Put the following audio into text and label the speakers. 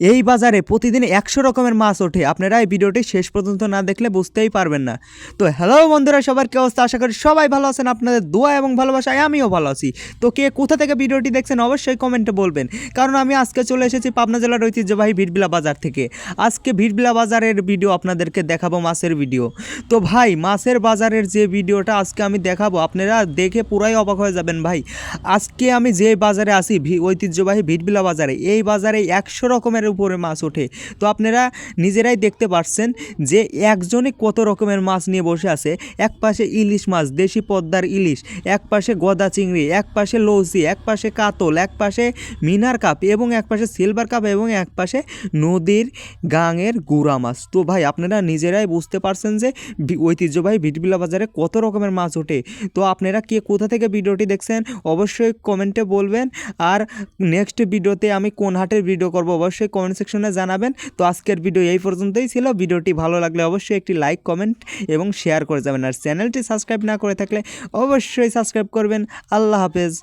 Speaker 1: এই বাজারে প্রতিদিন একশো রকমের মাছ ওঠে। আপনারা এই ভিডিওটি শেষ পর্যন্ত না দেখলে বুঝতেই পারবেন না। তো হ্যালো বন্ধুরা, সবার কি অবস্থা? আশা করি সবাই ভালো আছেন, আপনাদের দোয়া এবং ভালোবাসায় আমিও ভালো আছি। তো কে কোথা থেকে ভিডিওটি দেখছেন অবশ্যই কমেন্টে বলবেন। কারণ আমি আজকে চলে এসেছি পাবনা জেলার ঐতিহ্যবাহী ভিড়বিলা বাজার থেকে। আজকে ভিড়বিলা বাজারের ভিডিও আপনাদেরকে দেখাবো মাছের ভিডিও। তো ভাই, মাছের বাজারের যে ভিডিওটা আজকে আমি দেখাবো, আপনারা দেখে পুরাই অবাক হয়ে যাবেন ভাই। আজকে আমি যে বাজারে আসি ঐতিহ্যবাহী ভিটবিলা বাজারে, এই বাজারে একশো রকমের উপরে মাছ ওঠে। তো আপনারা নিজেরাই দেখতে পাচ্ছেন যে একজনে কত রকমের মাছ নিয়ে বসে আছে। এক পাশে ইলিশ মাছ, দেশি পদ্মার ইলিশ, এক পাশে গদা চিংড়ি, এক পাশে লৌসি, এক পাশে কাতল, এক পাশে মিনার কাপ এবং এক পাশে সিলভার কাপ এবং এক পাশে নদীর গাঙের গুড়া মাছ। তো ভাই, আপনারা নিজেরাই বুঝতে পারছেন যে ঐতিহ্যবাহী ভিটবিলা বাজারে কত রকমের মাছ ওঠে। তো আপনারা কে কোথা থেকে ভিডিওটি দেখছেন অবশ্যই কমেন্টে বলবেন। আর নেক্সট ভিডিওতে আমি কোন হাটের ভিডিও করব অবশ্যই কমেন্ট সেকশনে জানাবেন। তো আজকের ভিডিও এই পর্যন্তই ছিল। ভিডিওটি ভালো লাগলে অবশ্যই একটি লাইক কমেন্ট এবং শেয়ার করে যাবেন। আর চ্যানেলটি সাবস্ক্রাইব না করে থাকলে অবশ্যই সাবস্ক্রাইব করবেন। আল্লাহ হাফেজ।